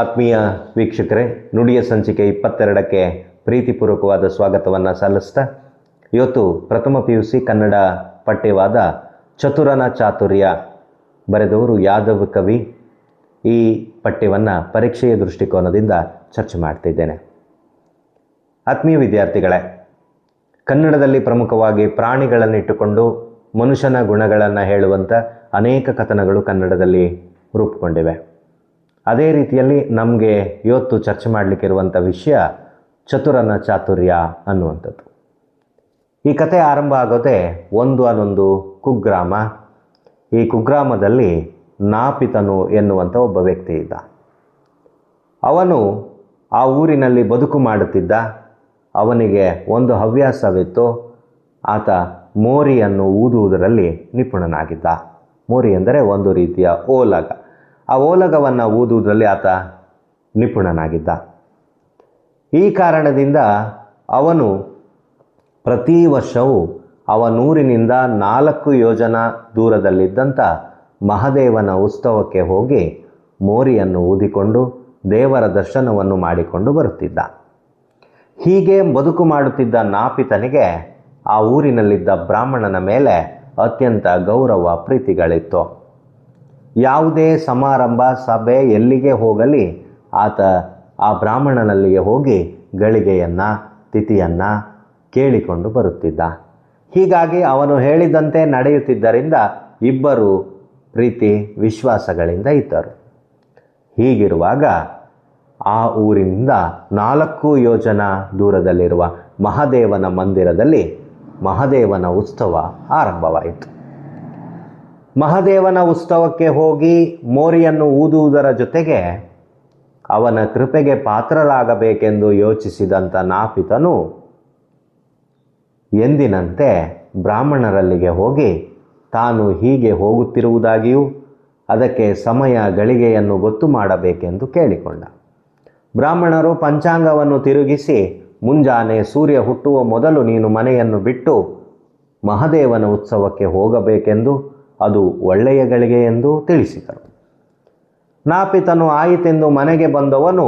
ಆತ್ಮೀಯ ವೀಕ್ಷಕರೇ, ನುಡಿಯ ಸಂಚಿಕೆ ಇಪ್ಪತ್ತೆರಡಕ್ಕೆ ಪ್ರೀತಿಪೂರ್ವಕವಾದ ಸ್ವಾಗತವನ್ನು ಸಲ್ಲಿಸ್ತಾ ಇವತ್ತು ಪ್ರಥಮ ಪಿ ಯು ಸಿ ಕನ್ನಡ ಪಠ್ಯವಾದ ಚತುರನ ಚಾತುರ್ಯ ಬರೆದವರು ಯಾದವ್ ಕವಿ. ಈ ಪಠ್ಯವನ್ನು ಪರೀಕ್ಷೆಯ ದೃಷ್ಟಿಕೋನದಿಂದ ಚರ್ಚೆ ಮಾಡ್ತಿದ್ದೇನೆ ಆತ್ಮೀಯ ವಿದ್ಯಾರ್ಥಿಗಳೇ, ಕನ್ನಡದಲ್ಲಿ ಪ್ರಮುಖವಾಗಿ ಪ್ರಾಣಿಗಳನ್ನಿಟ್ಟುಕೊಂಡು ಮನುಷ್ಯನ ಗುಣಗಳನ್ನು ಹೇಳುವಂಥ ಅನೇಕ ಕಥನಗಳು ಕನ್ನಡದಲ್ಲಿ ರೂಪುಗೊಂಡಿವೆ. ಅದೇ ರೀತಿಯಲ್ಲಿ ನಮಗೆ ಇವತ್ತು ಚರ್ಚೆ ಮಾಡಲಿಕ್ಕಿರುವಂಥ ವಿಷಯ ಚತುರನ ಚಾತುರ್ಯ ಅನ್ನುವಂಥದ್ದು. ಈ ಕತೆ ಆರಂಭ ಆಗೋದೇ ಒಂದು ಅನ್ನೊಂದು ಕುಗ್ರಾಮ. ಈ ಕುಗ್ರಾಮದಲ್ಲಿ ನಾಪಿತನು ಎನ್ನುವಂಥ ಒಬ್ಬ ವ್ಯಕ್ತಿ ಇದ್ದ. ಅವನು ಆ ಊರಿನಲ್ಲಿ ಬದುಕು ಮಾಡುತ್ತಿದ್ದ. ಅವನಿಗೆ ಒಂದು ಹವ್ಯಾಸವಿತ್ತು. ಆತ ಮೋರಿಯನ್ನು ಊದುವುದರಲ್ಲಿ ನಿಪುಣನಾಗಿದ್ದ. ಮೋರಿ ಎಂದರೆ ಒಂದು ರೀತಿಯ ಓಲಗ. ಆ ಓಲಗವನ್ನು ಓದುವುದರಲ್ಲಿ ಆತ ನಿಪುಣನಾಗಿದ್ದ. ಈ ಕಾರಣದಿಂದ ಅವನು ಪ್ರತಿ ವರ್ಷವೂ ಅವನೂರಿನಿಂದ ನಾಲ್ಕು ಯೋಜನ ದೂರದಲ್ಲಿದ್ದಂಥ ಮಹದೇವನ ಉತ್ಸವಕ್ಕೆ ಹೋಗಿ ಮೋರಿಯನ್ನು ಊದಿಕೊಂಡು ದೇವರ ದರ್ಶನವನ್ನು ಮಾಡಿಕೊಂಡು ಬರುತ್ತಿದ್ದ. ಹೀಗೆ ಬದುಕು ಮಾಡುತ್ತಿದ್ದ ನಾಪಿತನಿಗೆ ಆ ಊರಿನಲ್ಲಿದ್ದ ಬ್ರಾಹ್ಮಣನ ಮೇಲೆ ಅತ್ಯಂತ ಗೌರವ, ಪ್ರೀತಿಗಳಿತ್ತು. ಯಾವುದೇ ಸಮಾರಂಭ ಸಭೆ ಎಲ್ಲಿಗೆ ಹೋಗಲಿ, ಆತ ಆ ಬ್ರಾಹ್ಮಣನಲ್ಲಿಗೆ ಹೋಗಿ ಗಳಿಗೆಯನ್ನು, ತಿಥಿಯನ್ನು ಕೇಳಿಕೊಂಡು ಬರುತ್ತಿದ್ದ. ಹೀಗಾಗಿ ಅವನು ಹೇಳಿದಂತೆ ನಡೆಯುತ್ತಿದ್ದರಿಂದ ಇಬ್ಬರು ಪ್ರೀತಿ ವಿಶ್ವಾಸಗಳಿಂದ ಇದ್ದರು. ಹೀಗಿರುವಾಗ ಆ ಊರಿನಿಂದ ನಾಲ್ಕು ಯೋಜನ ದೂರದಲ್ಲಿರುವ ಮಹಾದೇವನ ಮಂದಿರದಲ್ಲಿ ಮಹಾದೇವನ ಉತ್ಸವ ಆರಂಭವಾಯಿತು. ಮಹಾದೇವನ ಉತ್ಸವಕ್ಕೆ ಹೋಗಿ ಮೋರಿಯನ್ನು ಊದುವುದರ ಜೊತೆಗೆ ಅವನ ಕೃಪೆಗೆ ಪಾತ್ರರಾಗಬೇಕೆಂದು ಯೋಚಿಸಿದಂಥ ನಾಪಿತನು ಎಂದಿನಂತೆ ಬ್ರಾಹ್ಮಣರಲ್ಲಿಗೆ ಹೋಗಿ ತಾನು ಹೀಗೆ ಹೋಗುತ್ತಿರುವುದಾಗಿಯೂ ಅದಕ್ಕೆ ಸಮಯ ಗಳಿಗೆಯನ್ನು ಗೊತ್ತು ಮಾಡಬೇಕೆಂದು ಕೇಳಿಕೊಂಡ. ಬ್ರಾಹ್ಮಣರು ಪಂಚಾಂಗವನ್ನು ತಿರುಗಿಸಿ, ಮುಂಜಾನೆ ಸೂರ್ಯ ಹುಟ್ಟುವ ಮೊದಲು ನೀನು ಮನೆಯನ್ನು ಬಿಟ್ಟು ಮಹದೇವನ ಉತ್ಸವಕ್ಕೆ ಹೋಗಬೇಕೆಂದು ಅದು ಒಳ್ಳೆಯ ಗಳಿಗೆ ಎಂದು ತಿಳಿಸಿದರು. ನಾಪಿತನು ಆಯಿತೆಂದು ಮನೆಗೆ ಬಂದವನು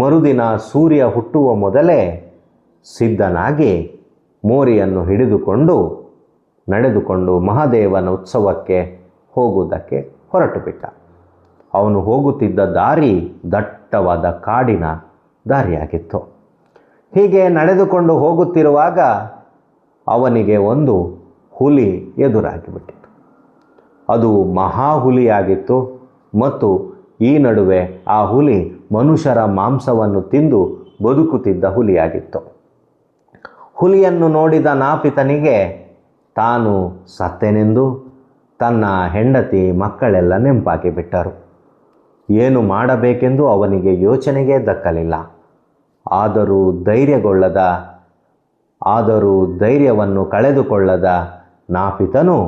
ಮರುದಿನ ಸೂರ್ಯ ಹುಟ್ಟುವ ಮೊದಲೇ ಸಿದ್ಧನಾಗಿ ಮೋರಿಯನ್ನು ಹಿಡಿದುಕೊಂಡು ನಡೆದುಕೊಂಡು ಮಹಾದೇವನ ಉತ್ಸವಕ್ಕೆ ಹೋಗುವುದಕ್ಕೆ ಹೊರಟು ಬಿಟ್ಟ ಅವನು ಹೋಗುತ್ತಿದ್ದ ದಾರಿ ದಟ್ಟವಾದ ಕಾಡಿನ ದಾರಿಯಾಗಿತ್ತು. ಹೀಗೆ ನಡೆದುಕೊಂಡು ಹೋಗುತ್ತಿರುವಾಗ ಅವನಿಗೆ ಒಂದು ಹುಲಿ ಎದುರಾಗಿಬಿಟ್ಟಿತು. ಅದು ಮಹಾಹುಲಿಯಾಗಿತ್ತು ಮತ್ತು ಈ ನಡುವೆ ಆ ಹುಲಿ ಮನುಷ್ಯರ ಮಾಂಸವನ್ನು ತಿಂದು ಬದುಕುತ್ತಿದ್ದ ಹುಲಿಯಾಗಿತ್ತು. ಹುಲಿಯನ್ನು ನೋಡಿದ ನಾಪಿತನಿಗೆ ತಾನು ಸತ್ತೆನೆಂದು ತನ್ನ ಹೆಂಡತಿ ಮಕ್ಕಳೆಲ್ಲ ನೆಂಪಾಗಿ ಬಿಟ್ಟರು. ಏನು ಮಾಡಬೇಕೆಂದು ಅವನಿಗೆ ಯೋಚನೆಗೆ ದಕ್ಕಲಿಲ್ಲ. ಆದರೂ ಧೈರ್ಯಗೊಳ್ಳದ, ಆದರೂ ಧೈರ್ಯವನ್ನು ಕಳೆದುಕೊಳ್ಳದ ನಾಪಿತನು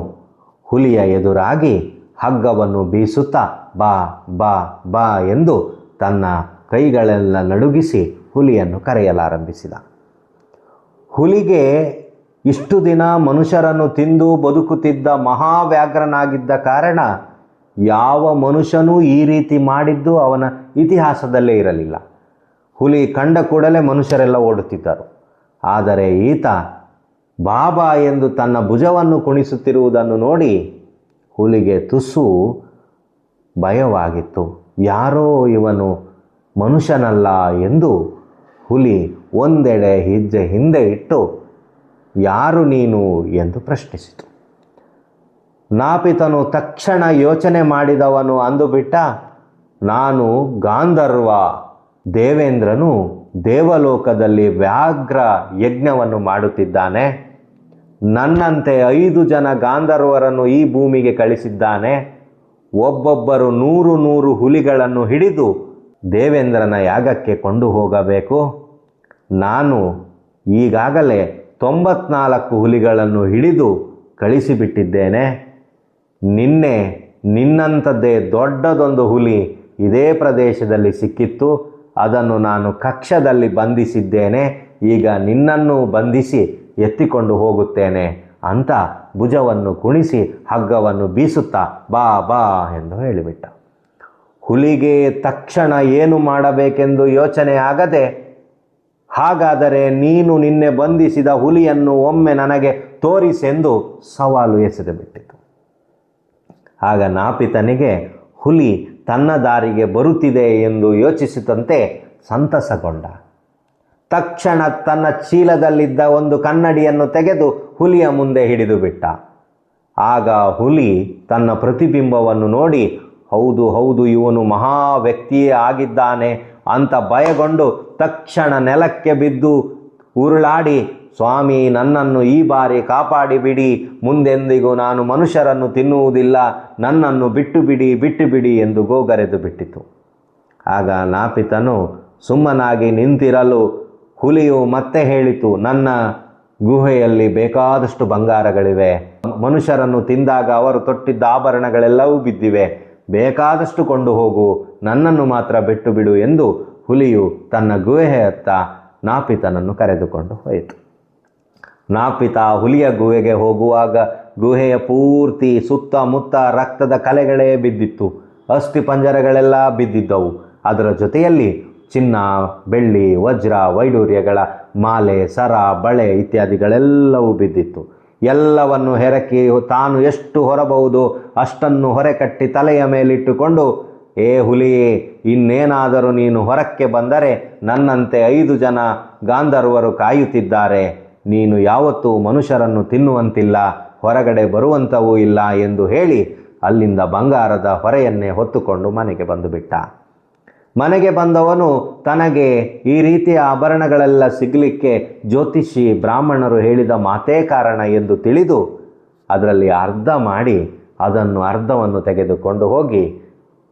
ಹುಲಿಯ ಎದುರಾಗಿ ಹಗ್ಗವನ್ನು ಬೀಸುತ್ತಾ ಬಾ ಬಾ ಬಾ ಎಂದು ತನ್ನ ಕೈಗಳೆಲ್ಲ ನಡುಗಿಸಿ ಹುಲಿಯನ್ನು ಕರೆಯಲಾರಂಭಿಸಿದ. ಹುಲಿಗೆ ಇಷ್ಟು ದಿನ ಮನುಷ್ಯರನ್ನು ತಿಂದು ಬದುಕುತ್ತಿದ್ದ ಮಹಾವ್ಯಾಘ್ರನಾಗಿದ್ದ ಕಾರಣ ಯಾವ ಮನುಷ್ಯನೂ ಈ ರೀತಿ ಮಾಡಿದ್ದು ಅವನ ಇತಿಹಾಸದಲ್ಲೇ ಇರಲಿಲ್ಲ. ಹುಲಿ ಕಂಡ ಕೂಡಲೇ ಮನುಷ್ಯರೆಲ್ಲ ಓಡುತ್ತಿದ್ದರು. ಆದರೆ ಈತ ಬಾಬಾ ಎಂದು ತನ್ನ ಭುಜವನ್ನು ಕುಣಿಸುತ್ತಿರುವುದನ್ನು ನೋಡಿ ಹುಲಿಗೆ ತುಸು ಭಯವಾಗಿತ್ತು. ಯಾರೋ ಇವನು ಮನುಷ್ಯನಲ್ಲ ಎಂದು ಹುಲಿ ಒಂದೆಡೆ ಹೆಜ್ಜೆ ಹಿಂದೆ ಇಟ್ಟು, ಯಾರು ನೀನು? ಎಂದು ಪ್ರಶ್ನಿಸಿತು. ನಾಪಿತನು ತಕ್ಷಣ ಯೋಚನೆ ಮಾಡಿದವನು ಅಂದುಬಿಟ್ಟ, ನಾನು ಗಾಂಧರ್ವ ದೇವೇಂದ್ರನು ದೇವಲೋಕದಲ್ಲಿ ವ್ಯಾಘ್ರ ಯಜ್ಞವನ್ನು ಮಾಡುತ್ತಿದ್ದಾನೆ. ನನ್ನಂತೆ ಐದು ಜನ ಗಾಂಧರ್ವರನ್ನು ಈ ಭೂಮಿಗೆ ಕಳಿಸಿದ್ದಾನೆ. ಒಬ್ಬೊಬ್ಬರು ನೂರು ನೂರು ಹುಲಿಗಳನ್ನು ಹಿಡಿದು ದೇವೇಂದ್ರನ ಯಾಗಕ್ಕೆ ಕೊಂಡು ಹೋಗಬೇಕು. ನಾನು ಈಗಾಗಲೇ ತೊಂಬತ್ನಾಲ್ಕು ಹುಲಿಗಳನ್ನು ಹಿಡಿದು ಕಳಿಸಿಬಿಟ್ಟಿದ್ದೇನೆ. ನಿನ್ನೆ ನಿನ್ನಂಥದ್ದೇ ದೊಡ್ಡದೊಂದು ಹುಲಿ ಇದೇ ಪ್ರದೇಶದಲ್ಲಿ ಸಿಕ್ಕಿತ್ತು. ಅದನ್ನು ನಾನು ಕಕ್ಷದಲ್ಲಿ ಬಂಧಿಸಿದ್ದೇನೆ. ಈಗ ನಿನ್ನನ್ನು ಬಂಧಿಸಿ ಎತ್ತಿಕೊಂಡು ಹೋಗುತ್ತೇನೆ ಅಂತ ಭುಜವನ್ನು ಕುಣಿಸಿ ಹಗ್ಗವನ್ನು ಬೀಸುತ್ತಾ ಬಾ ಬಾ ಎಂದು ಹೇಳಿಬಿಟ್ಟ. ಹುಲಿಗೆ ತಕ್ಷಣ ಏನು ಮಾಡಬೇಕೆಂದು ಯೋಚನೆ ಆಗದೆ, ಹಾಗಾದರೆ ನೀನು ನಿನ್ನೆ ಬಂಧಿಸಿದ ಹುಲಿಯನ್ನು ಒಮ್ಮೆ ನನಗೆ ತೋರಿಸೆಂದು ಸವಾಲು ಎಸೆದು ಬಿಟ್ಟಿತು. ಆಗ ನಾಪಿತನಿಗೆ, ಹುಲಿ ತನ್ನ ದಾರಿಗೆ ಬರುತ್ತಿದೆ ಎಂದು ಯೋಚಿಸಿದಂತೆ ಸಂತಸಗೊಂಡ. ತಕ್ಷಣ ತನ್ನ ಚೀಲದಲ್ಲಿದ್ದ ಒಂದು ಕನ್ನಡಿಯನ್ನು ತೆಗೆದು ಹುಲಿಯ ಮುಂದೆ ಹಿಡಿದು ಬಿಟ್ಟ. ಆಗ ಹುಲಿ ತನ್ನ ಪ್ರತಿಬಿಂಬವನ್ನು ನೋಡಿ, ಹೌದು ಹೌದು, ಇವನು ಮಹಾ ವ್ಯಕ್ತಿಯೇ ಆಗಿದ್ದಾನೆ ಅಂತ ಭಯಗೊಂಡು ತಕ್ಷಣ ನೆಲಕ್ಕೆ ಬಿದ್ದು ಉರುಳಾಡಿ, ಸ್ವಾಮಿ, ನನ್ನನ್ನು ಈ ಬಾರಿ ಕಾಪಾಡಿ ಬಿಡಿ ಮುಂದೆಂದಿಗೂ ನಾನು ಮನುಷ್ಯರನ್ನು ತಿನ್ನುವುದಿಲ್ಲ. ನನ್ನನ್ನು ಬಿಟ್ಟು ಬಿಡಿ ಬಿಟ್ಟು ಬಿಡಿ ಎಂದು ಗೋಗರೆದು ಬಿಟ್ಟಿತು. ಆಗ ನಾಪಿತನು ಸುಮ್ಮನಾಗಿ ನಿಂತಿರಲು ಹುಲಿಯು ಮತ್ತೆ ಹೇಳಿತು, ನನ್ನ ಗುಹೆಯಲ್ಲಿ ಬೇಕಾದಷ್ಟು ಬಂಗಾರಗಳಿವೆ. ಮನುಷ್ಯರನ್ನು ತಿಂದಾಗ ಅವರು ತೊಟ್ಟಿದ್ದ ಆಭರಣಗಳೆಲ್ಲವೂ ಬಿದ್ದಿವೆ. ಬೇಕಾದಷ್ಟು ಕೊಂಡು ಹೋಗು, ನನ್ನನ್ನು ಮಾತ್ರ ಬಿಟ್ಟು ಬಿಡು ಎಂದು ಹುಲಿಯು ತನ್ನ ಗುಹೆಯತ್ತ ನಾಪಿತನನ್ನು ಕರೆದುಕೊಂಡು ಹೋಯಿತು. ನಾಪಿತ ಹುಲಿಯ ಗುಹೆಗೆ ಹೋಗುವಾಗ ಗುಹೆಯ ಪೂರ್ತಿ ಸುತ್ತಮುತ್ತ ರಕ್ತದ ಕಲೆಗಳೇ ಬಿದ್ದಿತ್ತು. ಅಸ್ಥಿ ಪಂಜರಗಳೆಲ್ಲ ಬಿದ್ದಿದ್ದವು. ಅದರ ಜೊತೆಯಲ್ಲಿ ಚಿನ್ನ, ಬೆಳ್ಳಿ, ವಜ್ರ, ವೈಡೂರ್ಯಗಳ ಮಾಲೆ, ಸರ, ಬಳೆ ಇತ್ಯಾದಿಗಳೆಲ್ಲವೂ ಬಿದ್ದಿತ್ತು. ಎಲ್ಲವನ್ನು ಹೆರಕಿ ತಾನು ಎಷ್ಟು ಹೊರಬಹುದು ಅಷ್ಟನ್ನು ಹೊರೆ ಕಟ್ಟಿ ತಲೆಯ ಮೇಲಿಟ್ಟುಕೊಂಡು, ಏ ಹುಲಿಯೇ, ಇನ್ನೇನಾದರೂ ನೀನು ಹೊರಕ್ಕೆ ಬಂದರೆ ನನ್ನಂತೆ ಐದು ಜನ ಗಾಂಧರ್ವರು ಕಾಯುತ್ತಿದ್ದಾರೆ. ನೀನು ಯಾವತ್ತೂ ಮನುಷ್ಯರನ್ನು ತಿನ್ನುವಂತಿಲ್ಲ, ಹೊರಗಡೆ ಬರುವಂಥವೂ ಇಲ್ಲ ಎಂದು ಹೇಳಿ ಅಲ್ಲಿಂದ ಬಂಗಾರದ ಹೊರೆಯನ್ನೇ ಹೊತ್ತುಕೊಂಡು ಮನೆಗೆ ಬಂದುಬಿಟ್ಟ. ಮನೆಗೆ ಬಂದವನು ತನಗೆ ಈ ರೀತಿಯ ಆಭರಣಗಳೆಲ್ಲ ಸಿಗಲಿಕ್ಕೆ ಜ್ಯೋತಿಷಿ ಬ್ರಾಹ್ಮಣರು ಹೇಳಿದ ಮಾತೇ ಕಾರಣ ಎಂದು ತಿಳಿದು ಅದರಲ್ಲಿ ಅರ್ಧ ಮಾಡಿ ಅದನ್ನು ಅರ್ಧವನ್ನು ತೆಗೆದುಕೊಂಡು ಹೋಗಿ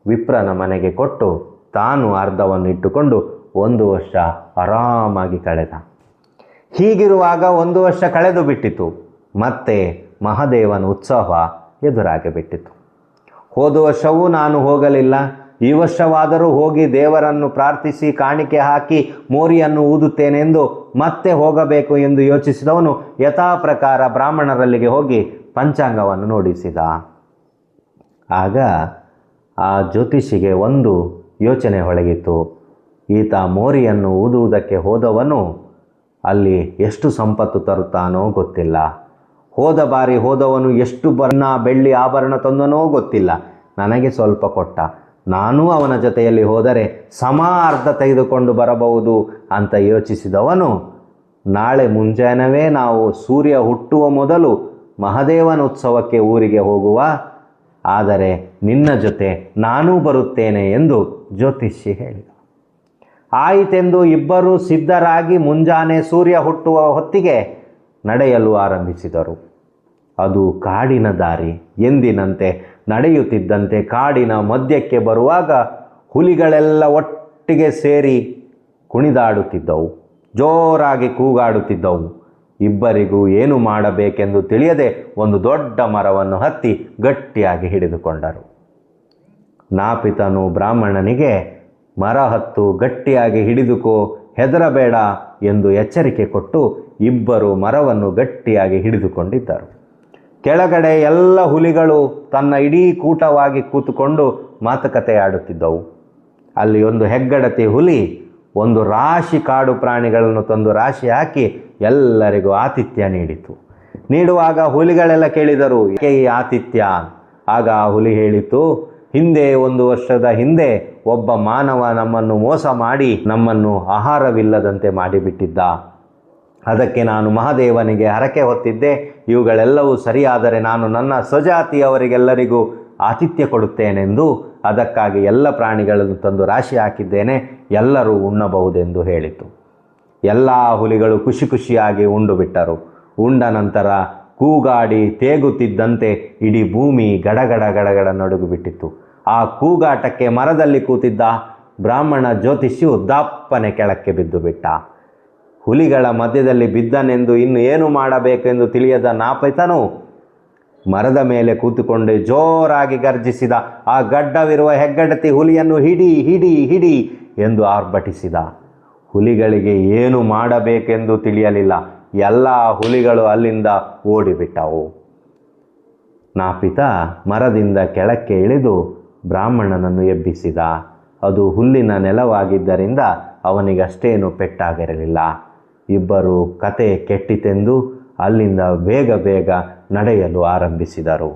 ವಿಪ್ರನ ಮನೆಗೆ ಕೊಟ್ಟು ತಾನು ಅರ್ಧವನ್ನು ಇಟ್ಟುಕೊಂಡು ಒಂದು ವರ್ಷ ಆರಾಮಾಗಿ ಕಳೆದ. ಹೀಗಿರುವಾಗ ಒಂದು ವರ್ಷ ಕಳೆದು ಬಿಟ್ಟಿತು. ಮತ್ತೆ ಮಹಾದೇವನ ಉತ್ಸವ ಎದುರಾಗಿ ಬಿಟ್ಟಿತು ಹೋದ ವರ್ಷವೂ ನಾನು ಹೋಗಲಿಲ್ಲ. ಈ ವರ್ಷವಾದರೂ ಹೋಗಿ ದೇವರನ್ನು ಪ್ರಾರ್ಥಿಸಿ ಕಾಣಿಕೆ ಹಾಕಿ ಮೋರಿಯನ್ನು ಊದುತ್ತೇನೆಂದು ಮತ್ತೆ ಹೋಗಬೇಕು ಎಂದು ಯೋಚಿಸಿದವನು ಯಥಾ ಪ್ರಕಾರ ಬ್ರಾಹ್ಮಣರಲ್ಲಿಗೆ ಹೋಗಿ ಪಂಚಾಂಗವನ್ನು ನೋಡಿಸಿದ. ಆಗ ಆ ಜ್ಯೋತಿಷಿಗೆ ಒಂದು ಯೋಚನೆ ಹೊಳಗಿತು ಈತ ಮೋರಿಯನ್ನು ಊದುವುದಕ್ಕೆ ಹೋದವನು ಅಲ್ಲಿ ಎಷ್ಟು ಸಂಪತ್ತು ತರುತ್ತಾನೋ ಗೊತ್ತಿಲ್ಲ. ಹೋದ ಬಾರಿ ಹೋದವನು ಎಷ್ಟು ಬಣ್ಣ ಬೆಳ್ಳಿ ಆಭರಣ ತಂದನೋ ಗೊತ್ತಿಲ್ಲ. ನನಗೆ ಸ್ವಲ್ಪ ಕೊಟ್ಟ. ನಾನೂ ಅವನ ಜೊತೆಯಲ್ಲಿ ಹೋದರೆ ಸಮ ಅರ್ಧ ತೆಗೆದುಕೊಂಡು ಬರಬಹುದು ಅಂತ ಯೋಚಿಸಿದವನು, ನಾಳೆ ಮುಂಜಾನವೇ ನಾವು ಸೂರ್ಯ ಹುಟ್ಟುವ ಮೊದಲು ಮಹದೇವನ ಉತ್ಸವಕ್ಕೆ ಊರಿಗೆ ಹೋಗುವ. ಆದರೆ ನಿನ್ನ ಜೊತೆ ನಾನೂ ಬರುತ್ತೇನೆ ಎಂದು ಜ್ಯೋತಿಷಿ ಹೇಳಿದ. ಆಯಿತೆಂದು ಇಬ್ಬರೂ ಸಿದ್ಧರಾಗಿ ಮುಂಜಾನೆ ಸೂರ್ಯ ಹುಟ್ಟುವ ಹೊತ್ತಿಗೆ ನಡೆಯಲು ಆರಂಭಿಸಿದರು. ಅದು ಕಾಡಿನ ದಾರಿ ಎಂದಿನಂತೆ ನಡೆಯುತ್ತಿದ್ದಂತೆ ಕಾಡಿನ ಮಧ್ಯಕ್ಕೆ ಬರುವಾಗ ಹುಲಿಗಳೆಲ್ಲ ಒಟ್ಟಿಗೆ ಸೇರಿ ಕುಣಿದಾಡುತ್ತಿದ್ದವು, ಜೋರಾಗಿ ಕೂಗಾಡುತ್ತಿದ್ದವು. ಇಬ್ಬರಿಗೂ ಏನು ಮಾಡಬೇಕೆಂದು ತಿಳಿಯದೆ ಒಂದು ದೊಡ್ಡ ಮರವನ್ನು ಹತ್ತಿ ಗಟ್ಟಿಯಾಗಿ ಹಿಡಿದುಕೊಂಡರು. ನಾಪಿತನು ಬ್ರಾಹ್ಮಣನಿಗೆ, ಮರ ಹತ್ತು ಗಟ್ಟಿಯಾಗಿ ಹಿಡಿದುಕೋ, ಹೆದರಬೇಡ ಎಂದು ಎಚ್ಚರಿಕೆ ಕೊಟ್ಟು ಇಬ್ಬರು ಮರವನ್ನು ಗಟ್ಟಿಯಾಗಿ ಹಿಡಿದುಕೊಂಡಿದ್ದರು. ಕೆಳಗಡೆ ಎಲ್ಲ ಹುಲಿಗಳು ತನ್ನ ಇಡೀ ಕೂಟವಾಗಿ ಕೂತುಕೊಂಡು ಮಾತುಕತೆ ಆಡುತ್ತಿದ್ದವು. ಅಲ್ಲಿ ಒಂದು ಹೆಗ್ಗಡತಿ ಹುಲಿ ಒಂದು ರಾಶಿ ಕಾಡು ಪ್ರಾಣಿಗಳನ್ನು ತಂದು ರಾಶಿ ಹಾಕಿ ಎಲ್ಲರಿಗೂ ಆತಿಥ್ಯ ನೀಡಿತು. ನೀಡುವಾಗ ಹುಲಿಗಳೆಲ್ಲ ಕೇಳಿದರು, ಏಕೆ ಈ ಆತಿಥ್ಯ? ಆಗ ಆ ಹುಲಿ ಹೇಳಿತು, ಹಿಂದೆ ಒಂದು ವರ್ಷದ ಹಿಂದೆ ಒಬ್ಬ ಮಾನವ ನಮ್ಮನ್ನು ಮೋಸ ಮಾಡಿ ನಮ್ಮನ್ನು ಆಹಾರವಿಲ್ಲದಂತೆ ಮಾಡಿಬಿಟ್ಟಿದ್ದ. ಅದಕ್ಕೆ ನಾನು ಮಹಾದೇವನಿಗೆ ಹರಕೆ ಹೊತ್ತಿದ್ದೆ. ಇವುಗಳೆಲ್ಲವೂ ಸರಿಯಾದರೆ ನಾನು ನನ್ನ ಸ್ವಜಾತಿಯವರಿಗೆಲ್ಲರಿಗೂ ಆತಿಥ್ಯ ಕೊಡುತ್ತೇನೆಂದು ಅದಕ್ಕಾಗಿ ಎಲ್ಲ ಪ್ರಾಣಿಗಳನ್ನು ತಂದು ರಾಶಿ ಹಾಕಿದ್ದೇನೆ. ಎಲ್ಲರೂ ಉಣ್ಣಬಹುದೆಂದು ಹೇಳಿತು. ಎಲ್ಲ ಹುಲಿಗಳು ಖುಷಿ ಖುಷಿಯಾಗಿ ಉಂಡು ಬಿಟ್ಟರು. ಉಂಡ ನಂತರ ಕೂಗಾಡಿ ತೇಗುತ್ತಿದ್ದಂತೆ ಇಡೀ ಭೂಮಿ ಗಡಗಡ ಗಡಗಡ ನಡುಗು ಬಿಟ್ಟಿತ್ತು. ಆ ಕೂಗಾಟಕ್ಕೆ ಮರದಲ್ಲಿ ಕೂತಿದ್ದ ಬ್ರಾಹ್ಮಣ ಜ್ಯೋತಿಷಿಯು ದಪ್ಪನೆ ಕೆಳಕ್ಕೆ ಬಿದ್ದು ಬಿಟ್ಟ. ಹುಲಿಗಳ ಮಧ್ಯದಲ್ಲಿ ಬಿದ್ದನೆಂದು ಇನ್ನು ಏನು ಮಾಡಬೇಕೆಂದು ತಿಳಿಯದ ನಾಪೈತನು ಮರದ ಮೇಲೆ ಕೂತುಕೊಂಡು ಜೋರಾಗಿ ಗರ್ಜಿಸಿದ, ಆ ಗಡ್ಡವಿರುವ ಹೆಗ್ಗಡತಿ ಹುಲಿಯನ್ನು ಹಿಡಿ ಹಿಡಿ ಹಿಡಿ ಎಂದು ಆರ್ಭಟಿಸಿದ. ಹುಲಿಗಳಿಗೆ ಏನು ಮಾಡಬೇಕೆಂದು ತಿಳಿಯಲಿಲ್ಲ. ಎಲ್ಲ ಹುಲಿಗಳು ಅಲ್ಲಿಂದ ಓಡಿಬಿಟ್ಟವು. ನಾಪಿತ ಮರದಿಂದ ಕೆಳಕ್ಕೆ ಇಳಿದು ಬ್ರಾಹ್ಮಣನನ್ನು ಎಬ್ಬಿಸಿದ. ಅದು ಹುಲ್ಲಿನ ನೆಲವಾಗಿದ್ದರಿಂದ ಅವನಿಗಷ್ಟೇನು ಪೆಟ್ಟಾಗಿರಲಿಲ್ಲ. ಇಬ್ಬರು ಕತೆ ಕೆಟ್ಟಿತೆಂದು ಅಲ್ಲಿಂದ ಬೇಗ ಬೇಗ ನಡೆಯಲು ಆರಂಭಿಸಿದರು.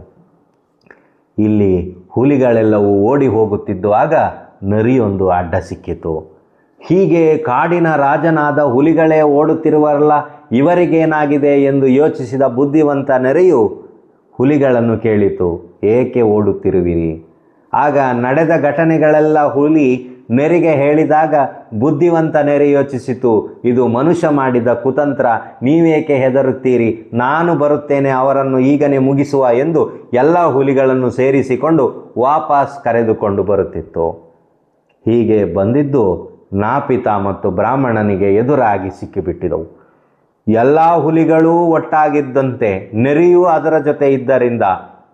ಇಲ್ಲಿ ಹುಲಿಗಳೆಲ್ಲವೂ ಓಡಿ ಹೋಗುತ್ತಿದ್ದುವಾಗ ನರಿಯೊಂದು ಅಡ್ಡ ಸಿಕ್ಕಿತು. ಹೀಗೆ ಕಾಡಿನ ರಾಜನಾದ ಹುಲಿಗಳೇ ಓಡುತ್ತಿರುವರಲ್ಲ, ಇವರಿಗೇನಾಗಿದೆ ಎಂದು ಯೋಚಿಸಿದ ಬುದ್ಧಿವಂತ ನರಿಯು ಹುಲಿಗಳನ್ನು ಕೇಳಿತು. ಏಕೆ ಓಡುತ್ತಿರುವಿರಿ? ಆಗ ನಡೆದ ಘಟನೆಗಳೆಲ್ಲ ಹುಲಿ ನೆರಿಗೆ ಹೇಳಿದಾಗ ಬುದ್ಧಿವಂತ ನೆರೆ ಯೋಚಿಸಿತು. ಇದು ಮನುಷ್ಯ ಮಾಡಿದ ಕುತಂತ್ರ. ನೀವೇಕೆ ಹೆದರುತ್ತೀರಿ? ನಾನು ಬರುತ್ತೇನೆ, ಅವರನ್ನು ಈಗನೇ ಮುಗಿಸುವ ಎಂದು ಎಲ್ಲ ಹುಲಿಗಳನ್ನು ಸೇರಿಸಿಕೊಂಡು ವಾಪಸ್ ಕರೆದುಕೊಂಡು ಬರುತ್ತಿತ್ತು. ಹೀಗೆ ಬಂದಿದ್ದು ನಾಪಿತ ಮತ್ತು ಬ್ರಾಹ್ಮಣನಿಗೆ ಎದುರಾಗಿ ಸಿಕ್ಕಿಬಿಟ್ಟಿದವು. ಎಲ್ಲ ಹುಲಿಗಳೂ ಒಟ್ಟಾಗಿದ್ದಂತೆ ನೆರೆಯೂ ಅದರ ಜೊತೆ ಇದ್ದರಿಂದ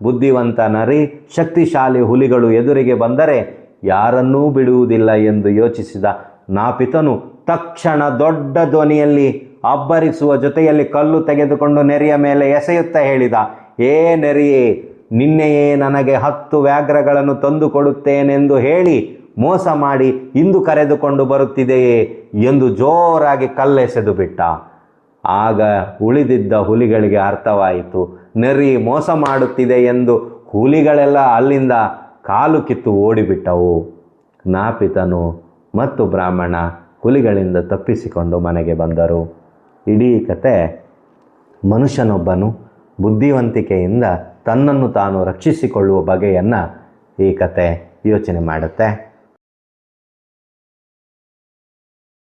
ಬುದ್ಧಿವಂತ ನರಿ ಶಕ್ತಿಶಾಲಿ ಹುಲಿಗಳು ಎದುರಿಗೆ ಬಂದರೆ ಯಾರನ್ನೂ ಬಿಡುವುದಿಲ್ಲ ಎಂದು ಯೋಚಿಸಿದ ನಾಪಿತನು ತಕ್ಷಣ ದೊಡ್ಡ ಧ್ವನಿಯಲ್ಲಿ ಅಬ್ಬರಿಸುವ ಜೊತೆಯಲ್ಲಿ ಕಲ್ಲು ತೆಗೆದುಕೊಂಡು ನೆರೆಯ ಮೇಲೆ ಎಸೆಯುತ್ತಾ ಹೇಳಿದ, ಏ ನೆರೆಯೇ, ನಿನ್ನೆಯೇ ನನಗೆ ಹತ್ತು ವ್ಯಾಘ್ರಗಳನ್ನು ತಂದು ಕೊಡುತ್ತೇನೆಂದು ಹೇಳಿ ಮೋಸ ಮಾಡಿ ಇಂದು ಕರೆದುಕೊಂಡು ಬರುತ್ತಿದೆಯೇ? ಎಂದು ಜೋರಾಗಿ ಕಲ್ಲೆಸೆದು ಬಿಟ್ಟ. ಆಗ ಉಳಿದಿದ್ದ ಹುಲಿಗಳಿಗೆ ಅರ್ಥವಾಯಿತು, ನೆರಿ ಮೋಸ ಮಾಡುತ್ತಿದೆ ಎಂದು ಹುಲಿಗಳೆಲ್ಲ ಅಲ್ಲಿಂದ ಕಾಲು ಕಿತ್ತು ಓಡಿಬಿಟ್ಟವು. ನಾಪಿತನು ಮತ್ತು ಬ್ರಾಹ್ಮಣ ಹುಲಿಗಳಿಂದ ತಪ್ಪಿಸಿಕೊಂಡು ಮನೆಗೆ ಬಂದರು. ಇಡೀ ಕತೆ ಮನುಷ್ಯನೊಬ್ಬನು ಬುದ್ಧಿವಂತಿಕೆಯಿಂದ ತನ್ನನ್ನು ತಾನು ರಕ್ಷಿಸಿಕೊಳ್ಳುವ ಬಗೆಯನ್ನು ಈ ಕತೆ ಯೋಚನೆ ಮಾಡುತ್ತೆ.